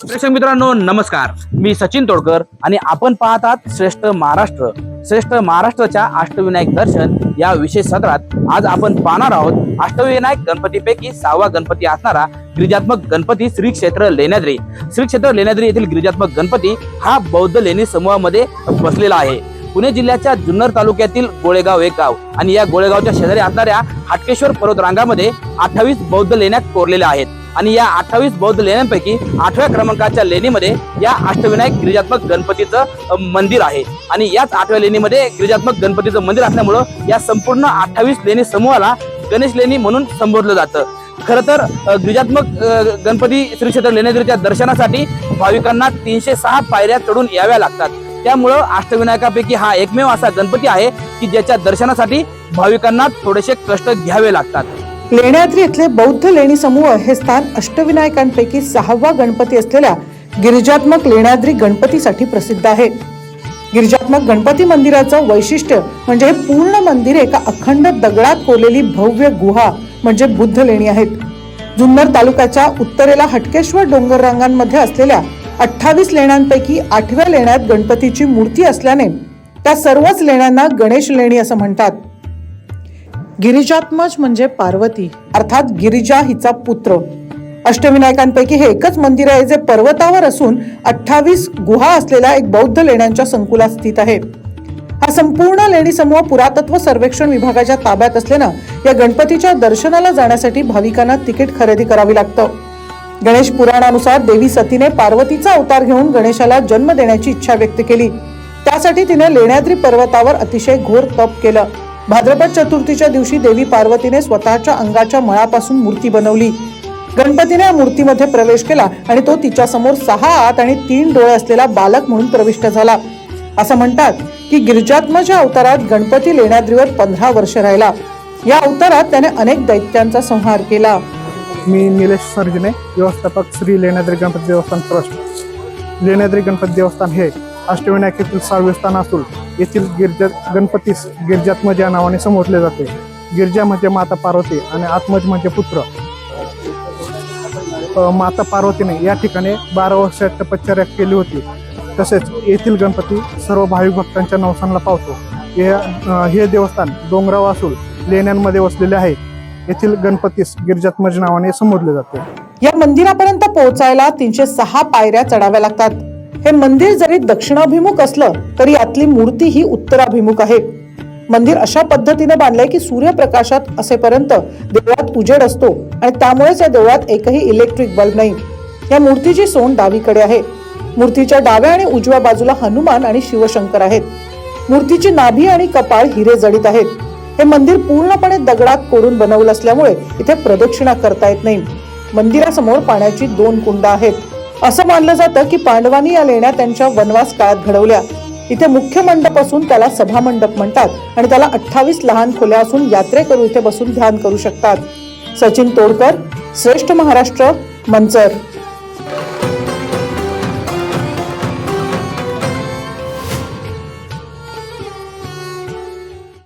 प्रेक्षक मित्रांनो नमस्कार. मी सचिन तोडकर आणि आपण पाहत आहात श्रेष्ठ महाराष्ट्र. श्रेष्ठ महाराष्ट्राच्या अष्टविनायक दर्शन या विशेष सत्रात आज आपण पाहणार आहोत अष्टविनायक गणपतीपैकी सहावा गणपती असणारा गिरिजात्मक गणपती श्री क्षेत्र लेण्याद्री. श्री क्षेत्र लेण्याद्री येथील गिरिजात्मक गणपती हा बौद्ध लेणी समूहामध्ये बसलेला आहे. पुणे जिल्ह्याच्या जुन्नर तालुक्यातील गोळेगाव एक गाव आणि या गोळेगावच्या शेजारी असणाऱ्या हाटकेश्वर पर्वत रांगामध्ये अठ्ठावीस बौद्ध लेण्यात कोरलेल्या आहेत. आणि या अठ्ठावीस बौद्ध लेण्यांपैकी आठव्या क्रमांकाच्या लेणीमध्ये या अष्टविनायक गिरिजात्मक गणपतीचं मंदिर आहे. आणि याच आठव्या लेणीमध्ये गिरिजात्मक गणपतीचं मंदिर असल्यामुळं या संपूर्ण अठ्ठावीस लेणी समूहाला गणेश लेणी म्हणून संबोधलं जातं. खरं तर गिरिजात्मक गणपती श्री क्षेत्र लेण्याद्रीच्या दर्शनासाठी भाविकांना तीनशे सहा पायऱ्या चढून याव्या लागतात. त्यामुळं अष्टविनायकापैकी हा एकमेव असा गणपती आहे की ज्याच्या दर्शनासाठी भाविकांना थोडेसे कष्ट घ्यावे लागतात. लेण्याद्री इथले बौद्ध लेणी समूह हे स्थान अष्टविनायकांपैकी सहावा गणपती असलेल्या गिरिजात्मक लेण्याद्री गणपतीसाठी प्रसिद्ध आहे. गिरिजात्मक गणपती मंदिराचं वैशिष्ट्य म्हणजे हे पूर्ण मंदिर एका अखंड दगडात कोरलेली भव्य गुहा म्हणजे बुद्ध लेणी आहेत. जुन्नर तालुक्याच्या उत्तरेला हटकेश्वर डोंगर रांगांमध्ये असलेल्या अठ्ठावीस लेण्यांपैकी आठव्या लेण्यात गणपतीची मूर्ती असल्याने त्या सर्वच लेण्यांना गणेश लेणी असं म्हणतात. गिरिजात्मज म्हणजे पार्वती अर्थात गिरिजा हिचा पुत्र. अष्टविनायकांपैकी हे एकच मंदिर आहे जे पर्वतावर असून अठ्ठावीस गुहा असलेल्या एक बौद्ध लेण्यांच्या संकुलात स्थित आहे. हा संपूर्ण लेणी समूह पुरातत्व सर्वेक्षण विभागाच्या ताब्यात असल्यानं या गणपतीच्या दर्शनाला जाण्यासाठी भाविकांना तिकीट खरेदी करावी लागतं. गणेश पुराणानुसार देवी सतीने पार्वतीचा अवतार घेऊन गणेशाला जन्म देण्याची इच्छा व्यक्त केली. त्यासाठी तिने लेण्याद्री पर्वतावर अतिशय घोर तप केलं. भाद्रपद चतुर्थीच्या दिवशी देवी पार्वतीने स्वतःच्या अंगाच्या मळापासून मूर्ती बनवली. गणपतीने या मूर्तीमध्ये प्रवेश केला आणि तो तिच्या समोर सहा हात आणि तीन डोळे असलेला बालक म्हणून प्रविष्ट झाला. असं म्हणतात की गिरिजात्मच्या अवतारात गणपती लेण्याद्रीवर पंधरा वर्ष राहिला. या अवतारात त्याने अनेक दैत्यांचा संहार केला. मी निलेश सर्जने व्यवस्थापक श्री लेण्याद्री गणपती देवस्थान ट्रस्ट. लेण्याद्री गणपती देवस्थान हे अष्टविनायक सहावे स्थान असून येथील गिरजा गणपतीस गिरजात्मज या नावाने संबोधले जाते. गिरजा म्हणजे माता पार्वती आणि आत्मज म्हणजे पुत्र. माता पार्वतीने या ठिकाणी बारा वर्ष तपश्चर्या केली होती. तसेच येथील गणपती सर्व भाविक भक्तांच्या नवसांना पावतो. हे हे देवस्थान डोंगराव असून लेण्यांमध्ये वसलेले आहे. येथील गणपतीस गिरिजात्मज नावाने संबोधले जाते. या मंदिरापर्यंत पोहोचायला तीनशे सहा पायऱ्या चढाव्या लागतात. हे मंदिर जरी दक्षिणाभिमुख असलं तरी यातली मूर्ती ही उत्तराभिमुख आहे. मंदिर अशा पद्धतीने बांधलंय की सूर्यप्रकाशात असेपर्यंत देवळात उजेड असतो आणि त्यामुळेच या देवळात एकही इलेक्ट्रिक बल्ब नाही. या मूर्तीची सोंड डावीकडे आहे. मूर्तीच्या डाव्या आणि उजव्या बाजूला हनुमान आणि शिवशंकर आहेत. मूर्तीची नाभी आणि कपाळ हिरे जडित आहेत. हे मंदिर पूर्णपणे दगडात कोरून बनवलं असल्यामुळे इथे प्रदक्षिणा करता येत नाही. मंदिरासमोर पाण्याची दोन कुंड आहेत. असं मानलं जातं की पांडवांनी या लेण्या त्यांच्या वनवास काळात घडवल्या. इथे मुख्य मंडप असून त्याला सभा मंडप म्हणतात आणि त्याला अठ्ठावीस लहान खोल्या असून यात्रेकरू इथे बसून ध्यान करू शकतात. सचिन तोडकर श्रेष्ठ महाराष्ट्र मंचर.